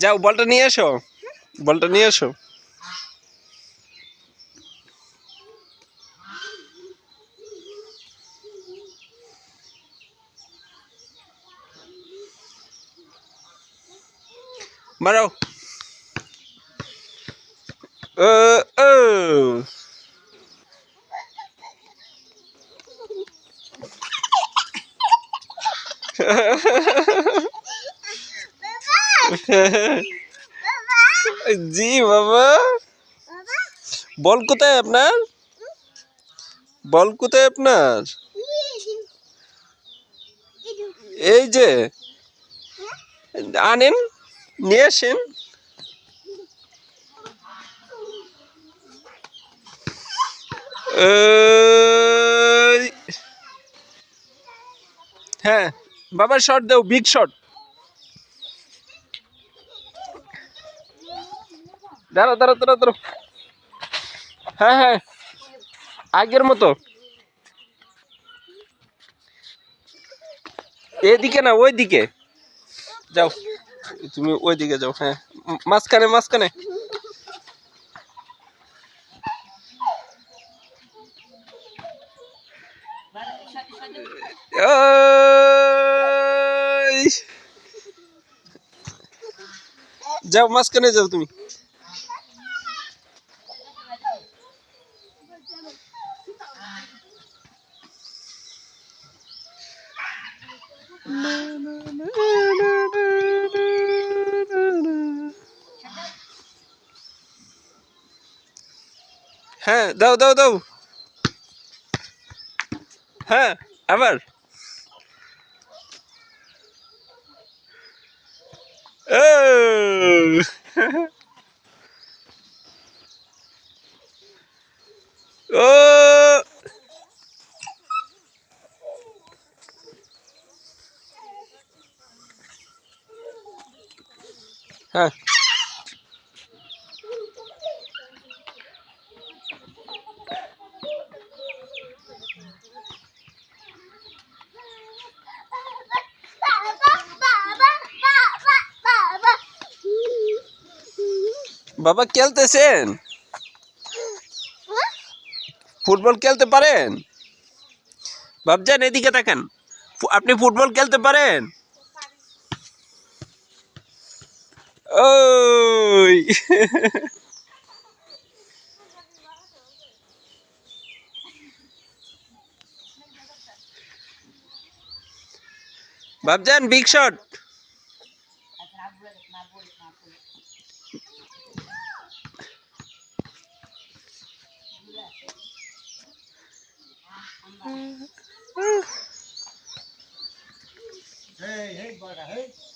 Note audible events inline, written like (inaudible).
যাও বলটা নিয়ে এসো। বলটা নিয়ে এসো। মারো ও ও। (laughs) জি বাবা বল কোথায় আপনার? বল কোথায় আপনার? এই যে। আনেন নিয়ে আসেন। হ্যাঁ। বাবা শট দাও বিগ শট দাঁড়াও দাঁড়াও দাঁড়াও হ্যাঁ হ্যাঁ। আগের মতো। এদিকে না ওই দিকে যাও, তুমি ওই দিকে যাও হ্যাঁ। মাঝখানে মাঝখানে। ওই। যাও মাঝখানে যাও তুমি হ্যাঁ দাও দাও দাও। হ্যাঁ আবার। ও ও হ্যাঁ বাবা খেলতেছেন? ফুটবল খেলতে পারেন? বাবজান এদিকে তাকান। আপনি ফুটবল খেলতে পারেন? ওই। Babjan big shot. પડે હે?